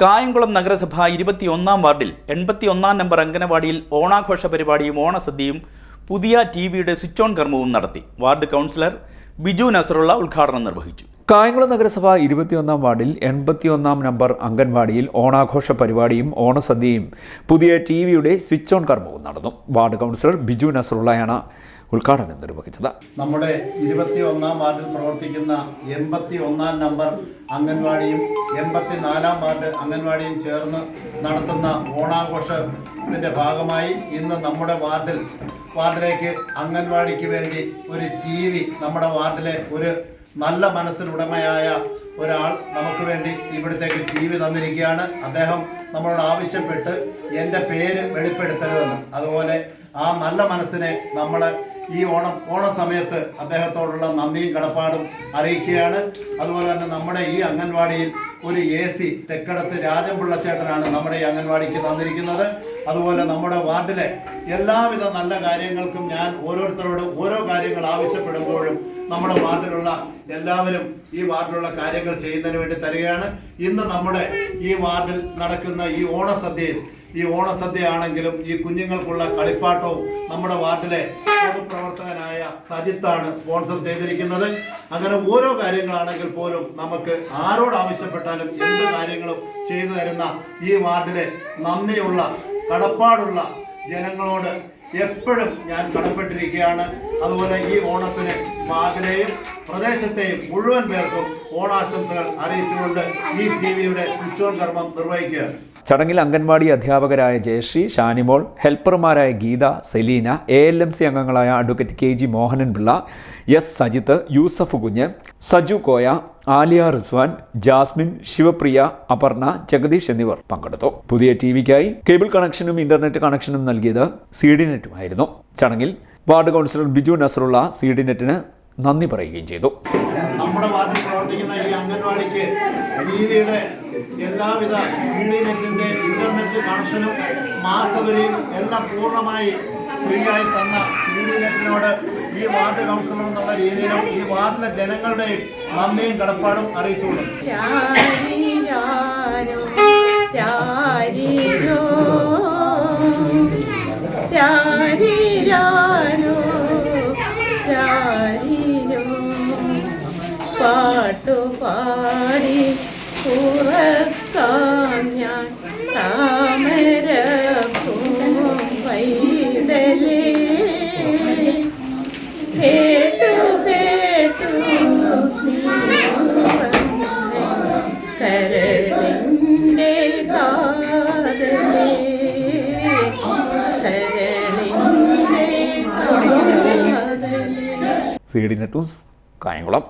കായംകുളം നഗരസഭ ഇരുപത്തിയൊന്നാം വാർഡിൽ എൺപത്തിയൊന്നാം നമ്പർ അംഗനവാടിയിൽ ഓണാഘോഷ പരിപാടിയും ഓണസദ്യയും പുതിയ ടി വിയുടെ സ്വിച്ച് ഓൺ കർമ്മവും നടത്തി. വാർഡ് കൗൺസിലർ ബിജു നസറുള്ള ഉദ്ഘാടനം നിർവഹിച്ചു. കായംകുളം നഗരസഭ ഇരുപത്തിയൊന്നാം വാർഡിൽ എൺപത്തിയൊന്നാം നമ്പർ അംഗൻവാടിയിൽ ഓണാഘോഷ പരിപാടിയും ഓണസദ്യയും പുതിയ ടി വിയുടെ സ്വിച്ച് ഓൺ കർമ്മവും നടന്നു. വാർഡ് കൗൺസിലർ ബിജു നസറുള്ളയാണ് ഉദ്ഘാടനം നിർവഹിച്ചത്. നമ്മുടെ ഇരുപത്തി ഒന്നാം വാർഡിൽ പ്രവർത്തിക്കുന്ന എൺപത്തി ഒന്നാം നമ്പർ അംഗൻവാടിയും എൺപത്തി നാലാം വാർഡ് അംഗൻവാടിയും ചേർന്ന് നടത്തുന്ന ഓണാഘോഷത്തിന്റെ ഭാഗമായി ഇന്ന് നമ്മുടെ വാർഡിൽ വാർഡിലേക്ക് അംഗൻവാടിക്ക് വേണ്ടി ഒരു ടി വി നമ്മുടെ വാർഡിലെ ഒരു നല്ല മനസ്സിനുടമയായ ഒരാൾ നമുക്ക് വേണ്ടി ഇവിടത്തേക്ക് ടി വി തന്നിരിക്കുകയാണ്. അദ്ദേഹം നമ്മളോട് ആവശ്യപ്പെട്ട് എന്റെ പേര് വെളിപ്പെടുത്തരുതെന്ന്. അതുപോലെ ആ നല്ല മനസ്സിനെ നമ്മൾ ഈ ഓണം ഓണ സമയത്ത് അദ്ദേഹത്തോടുള്ള നന്ദിയും കടപ്പാടും അറിയിക്കുകയാണ്. അതുപോലെ തന്നെ നമ്മുടെ ഈ അംഗൻവാടിയിൽ ഒരു എ സി തെക്കടത്ത് രാജൻപിള്ളച്ചേട്ടനാണ് നമ്മുടെ ഈ അംഗൻവാടിക്ക് തന്നിരിക്കുന്നത്. അതുപോലെ നമ്മുടെ വാർഡിലെ എല്ലാവിധ നല്ല കാര്യങ്ങൾക്കും ഞാൻ ഓരോരുത്തരോട് ഓരോ കാര്യങ്ങൾ ആവശ്യപ്പെടുമ്പോഴും നമ്മുടെ വാർഡിലുള്ള എല്ലാവരും ഈ വാർഡിലുള്ള കാര്യങ്ങൾ ചെയ്യുന്നതിന് വേണ്ടി തരികയാണ്. ഇന്ന് നമ്മുടെ ഈ വാർഡിൽ നടക്കുന്ന ഈ ഓണസദ്യയിൽ ഈ ഓണസദ്യ ആണെങ്കിലും ഈ കുഞ്ഞുങ്ങൾക്കുള്ള കളിപ്പാട്ടവും നമ്മുടെ വാർഡിലെ പൊതുപ്രവർത്തകനായ സജിത്താണ് സ്പോൺസർ ചെയ്തിരിക്കുന്നത്. അങ്ങനെ ഓരോ കാര്യങ്ങളാണെങ്കിൽ പോലും നമുക്ക് ആരോട് ആവശ്യപ്പെട്ടാലും എന്ത് കാര്യങ്ങളും ചെയ്തു തരുന്ന ഈ വാർഡിലെ നന്ദിയുള്ള കടപ്പാടുള്ള ജനങ്ങളോട് എപ്പോഴും ഞാൻ കടപ്പെട്ടിരിക്കുകയാണ്. അതുപോലെ ഈ ഓണത്തിന് വാർഡിലെയും പ്രദേശത്തെയും മുഴുവൻ പേർക്കും ഓണാശംസകൾ അറിയിച്ചുകൊണ്ട് ഈ ടി വിയുടെ സ്വിച്ച് ഓൺ കർമ്മം നിർവഹിക്കുകയാണ്. ചടങ്ങിൽ അംഗൻവാടി അധ്യാപകരായ Jayasree Shanimol ഹെൽപ്പർമാരായ Geetha Selina A L M C അംഗങ്ങളായ advocate K G Mohanan Pillai S Sajith Yusuf Kunju Saju Koya Aliya Rizwan Jasmine Shivapriya Aparna Jagadeesh എന്നിവർ പങ്കെടുത്തു. പുതിയ ടി വിക്കായി കേബിൾ കണക്ഷനും ഇന്റർനെറ്റ് കണക്ഷനും നൽകിയത് സി ഡി നെറ്റുമായിരുന്നു. ചടങ്ങിൽ ward councillor Biju Nasarulla C D നെറ്റിന് നന്ദി പറയുകയും ചെയ്തു. നമ്മുടെ വാർഡിൽ പ്രവർത്തിക്കുന്ന ഈ അംഗൻവാടിക്ക് ടി എല്ലാവിധ ഇന്റർനെറ്റിന്റെ ഇന്റർനെറ്റ് കണക്ഷനും മാസവരിയും എല്ലാം പൂർണമായി ഫ്രീ ആയി തന്ന ഡി ഈ വാർഡ് കൗൺസിലർ എന്നുള്ള രീതിയിലും ഈ വാർഡിലെ ജനങ്ങളുടെയും നന്ദിയും കടപ്പാടും അറിയിച്ചുകൊള്ളും പാട്ടുപാടി ഉറക്കാം ഞാൻ താമര വൈതലേ. കേട്ടു കേട്ടു കായംകുളം.